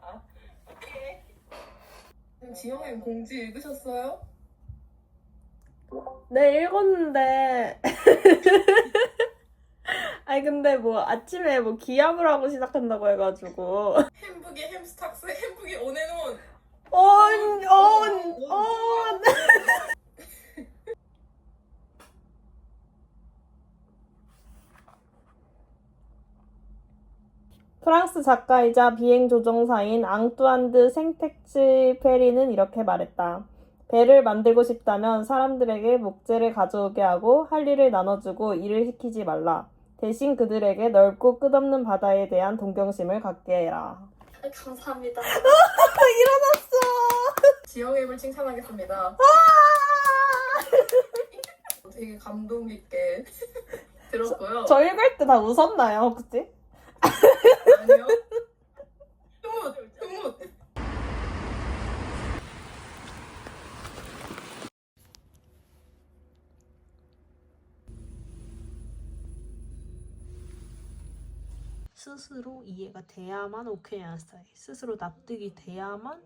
아, 오케이. 지영님 공지 읽으셨어요? 네, 읽었는데. 아니, 근데 뭐 아침에 뭐 기합을 하고 시작한다고 해가지고. 햄북이 햄스탁스 햄북이 온앤온 온, 프랑스 작가이자 비행 조종사인 앙뚜안드 생텍쥐 페리는 이렇게 말했다. 배를 만들고 싶다면 사람들에게 목재를 가져오게 하고 할 일을 나눠주고 일을 시키지 말라. 대신 그들에게 넓고 끝없는 바다에 대한 동경심을 갖게 해라. 감사합니다. 일어났어! 지영님을 칭찬하겠습니다. 되게 감동 깊게 들었고요. 저 읽을 때 다 웃었나요, 혹시? 스스로 이해가 돼야만 오케이 하는 스타일. 스스로 납득이 돼야만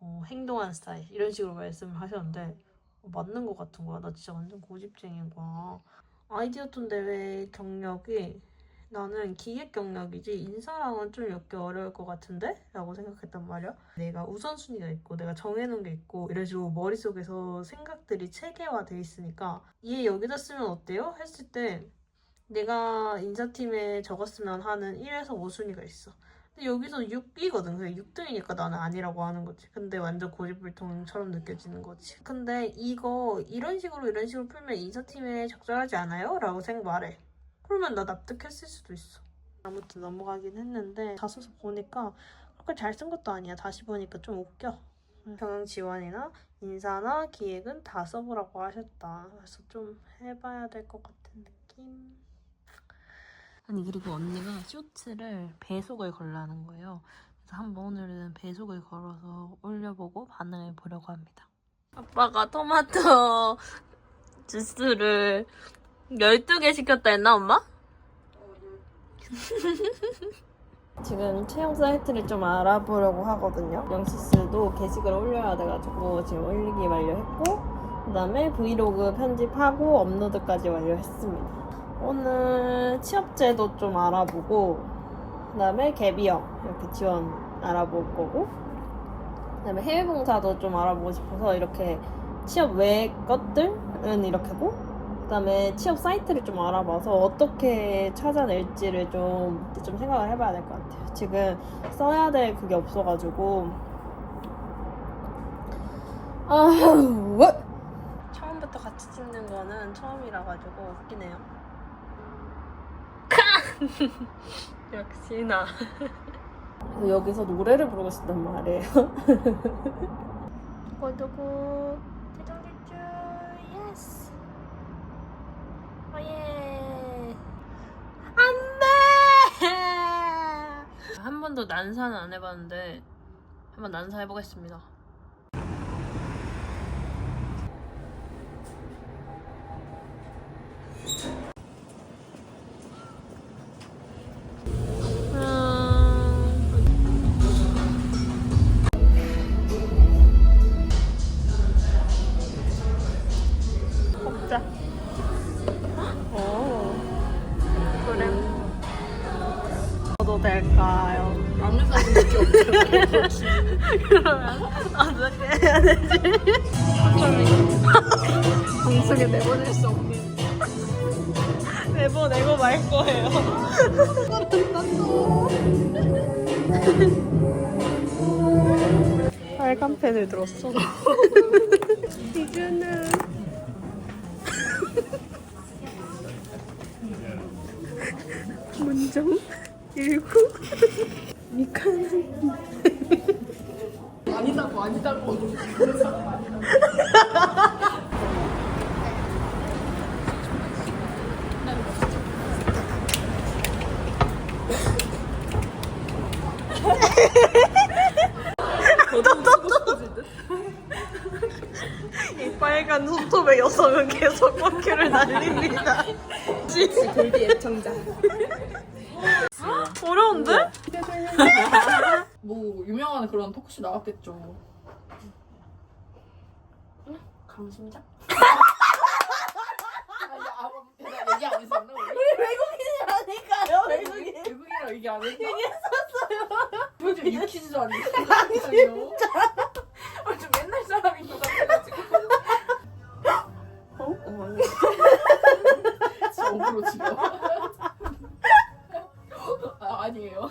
어, 행동하는 스타일. 이런 식으로 말씀을 하셨는데 어, 맞는 것 같은 거야. 나 진짜 완전 고집쟁이인 거야. 아이디어 톤 대회 경력이 나는 기획 경력이지 인사랑은 좀몇개 어려울 것 같은데? 라고 생각했단 말이야 내가 우선순위가 있고 내가 정해놓은 게 있고 식으로 머릿속에서 생각들이 체계화돼 있으니까 얘 여기다 쓰면 어때요? 했을 때 내가 인사팀에 적었으면 하는 1에서 5순위가 있어. 근데 여기서 6이거든. 그래서 6등이니까 나는 아니라고 하는 거지. 근데 완전 고집불통처럼 느껴지는 거지. 근데 이거 이런 식으로 이런 식으로 풀면 인사팀에 적절하지 않아요? 라고 생각 말해. 그러면 나 납득했을 수도 있어. 아무튼 넘어가긴 했는데 다 써서 보니까 그렇게 잘 쓴 것도 아니야. 다시 보니까 좀 웃겨. 경영 지원이나 인사나 기획은 다 써보라고 하셨다. 그래서 좀 해봐야 될 것 같은 느낌. 아니 그리고 언니가 쇼츠를 배속을 걸라는 거예요. 그래서 한번 오늘은 배속을 걸어서 올려보고 반응을 보려고 합니다. 아빠가 토마토 주스를 12개 시켰다 했나 엄마? 지금 채용 사이트를 좀 알아보려고 하거든요. 영시스도 게시글 올려야 돼가지고 지금 올리기 완료했고 그 다음에 브이로그 편집하고 업로드까지 완료했습니다. 오늘 취업제도 좀 알아보고 그 다음에 갭이형 이렇게 지원 알아볼 거고 그 다음에 해외봉사도 좀 알아보고 싶어서 이렇게 취업 외 것들은 이렇게고 그 다음에 취업 사이트를 좀 알아봐서 어떻게 찾아낼지를 좀, 좀 생각을 해봐야 될 것 같아요. 지금 써야 될 그게 없어가지고. 아, 뭐? 처음부터 같이 찍는 거는 처음이라 가지고 웃기네요. 역시나. 여기서 노래를 부르고 싶단 말이에요. 두구두구 대정질주 예스 오예 안돼 한 번도 난사는 안 해봤는데 한번 난사 해보겠습니다 저도 될까요? 아무 사람도 없죠. 그러면 어떻게 해야 되지? 방송에 내보낼 수 없는 내보내고 말 거예요 빨간 펜을 들었어 이주는 문정 읽고 미카는 아니다고 아니다고. 이 빨간 손톱의 여성은 계속 꺾기를 날립니다. 돌비 애청자. 어려운데? 뭐 유명한 그런 토크쇼 나왔겠죠. 강심장? 아니 아무 대답 얘기 안 했었나 우리? 외국인이라니까요 외국인 외국인이랑 얘기 안 했나? 얘기했었어요. 요즘 유키즈 줄 아니에요? 요즘 맨날 사람인 것 같아가지고. 어? 어머 진짜 억울로 지금. 아, 아니에요.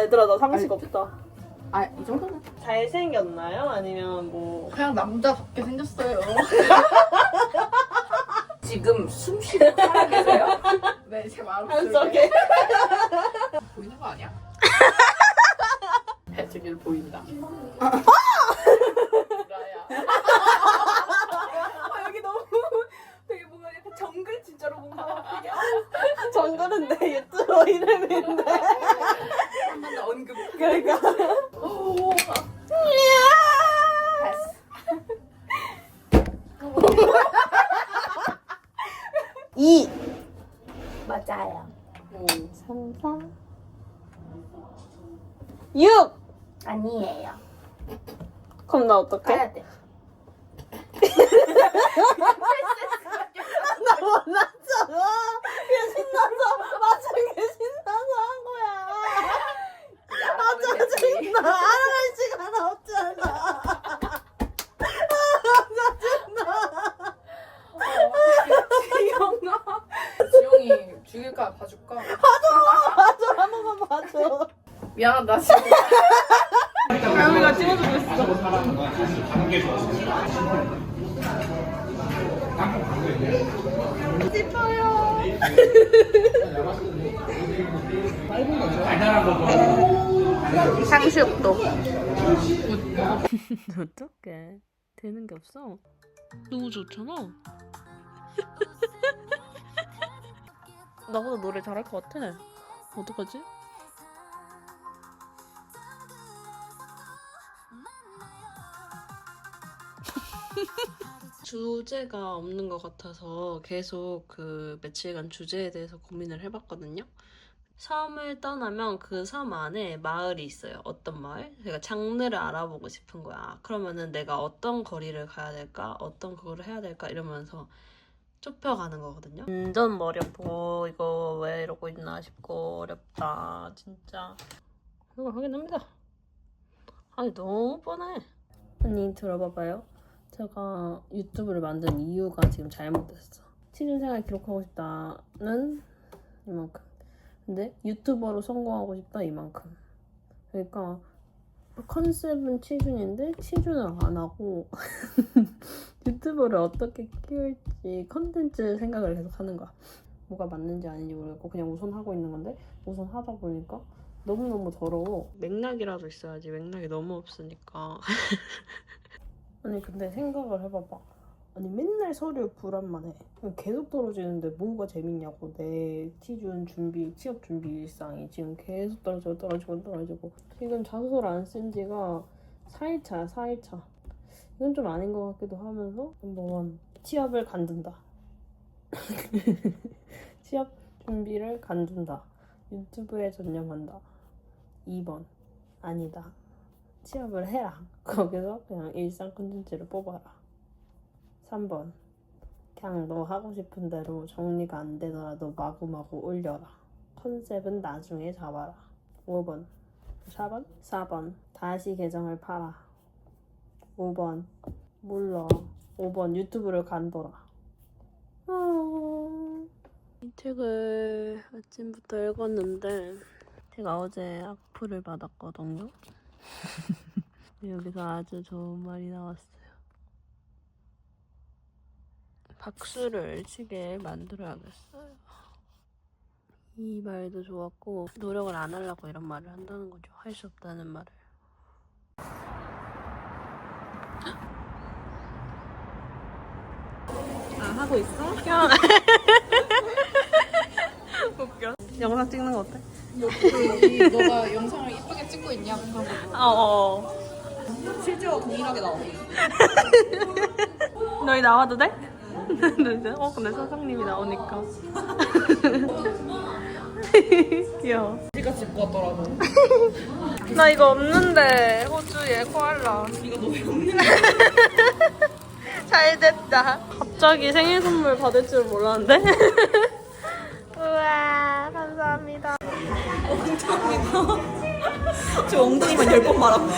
나 얘들아 나 상식 없다 아, 이 정도는 잘생겼나요? 아니면 뭐 그냥 남자답게 생겼어요. 지금 숨 쉬고 살아계세요? 네, 제 마음속에. 한석에 보이는 거 아니야? 해적일 보인다. 라야. 아 여기 너무 되게 뭔가 약간 정글 진짜로 뭔가 되게 정글은 내 유튜버 이름인데 언급. 그러니까 오, 이 맞아요. 오. 3, 4 6 아니에요. 그럼 나 어떡해? 가야 돼. 나 원하잖아 그냥 신나서 맞춘 게 신나서 한 거야 아 짜증나. 알아갈 시간 없잖아. 지영아. 지영이 죽일까 봐줄까? 봐줘 한 번만 봐줘. 미안하다 지금. 가영이가 찍어주고 있어 상식도. 어떡해. 되는 게 없어. 너무 좋잖아. 나보다 노래 잘할 것 같아. 어떡하지? 주제가 없는 것 같아서 계속 그 며칠간 주제에 대해서 고민을 해봤거든요. 섬을 떠나면 그 섬 안에 마을이 있어요. 어떤 마을? 제가 장르를 알아보고 싶은 거야. 그러면은 내가 어떤 거리를 가야 될까? 어떤 그거를 해야 될까? 이러면서 좁혀가는 거거든요. 완전 어렵고 이거 왜 이러고 있나 싶고 어렵다 진짜. 이거 하긴 합니다. 아니 너무 뻔해. 언니 들어봐봐요. 제가 유튜브를 만든 이유가 지금 잘못됐어. 취준생활 기록하고 싶다는 이만큼. 근데 유튜버로 성공하고 싶다 이만큼. 그러니까 컨셉은 취준인데 취준을 안 하고 유튜브를 어떻게 키울지 컨텐츠 생각을 계속 하는 거야. 뭐가 맞는지 아닌지 모르겠고 그냥 우선 하고 있는 건데 우선 하다 보니까 너무너무 더러워. 맥락이라도 있어야지. 맥락이 너무 없으니까. 아니 근데 생각을 해봐봐. 아니 맨날 서류 불안만 해. 계속 떨어지는데 뭐가 재밌냐고 내 취준 준비, 취업 준비 일상이 지금 계속 떨어지고 떨어지고 떨어지고 지금 자소서를 안 쓴 지가 4일차야 4일차. 이건 좀 아닌 것 같기도 하면서 넘버원 취업을 간둔다. 취업 준비를 간둔다. 유튜브에 전념한다. 2번 아니다. 취업을 해라. 거기서 그냥 일상 콘텐츠를 뽑아라. 3번. 그냥 너 하고 싶은 대로 정리가 안 되더라도 마구마구 올려라. 컨셉은 나중에 잡아라. 5번. 4번? 4번. 다시 계정을 팔아. 5번. 몰라. 5번. 유튜브를 간둬라. 어... 이 책을 아침부터 읽었는데 제가 어제 악플을 받았거든요. 여기서 아주 좋은 말이 나왔어요. 박수를 치게 만들어야겠어요. 이 말도 좋았고 노력을 안 하려고 이런 말을 한다는 거죠. 할 수 없다는 말을. 아 하고 있어? 웃겨. 영상 찍는 거 어때? 너가 영상을 이쁘게 찍고 있냐? 그런 거. 어, 어. 실제와 동일하게 나와. 너희 나와도 돼? 어 근데 사장님이 나오니까 귀여워 제가 집고 왔더라고. 나 이거 없는데 호주에 코알라. 이거 너무 없는 잘 됐다. 갑자기 생일 선물 받을 줄 몰랐는데. 우와 감사합니다. 저 엉덩이만 열 번 말하고.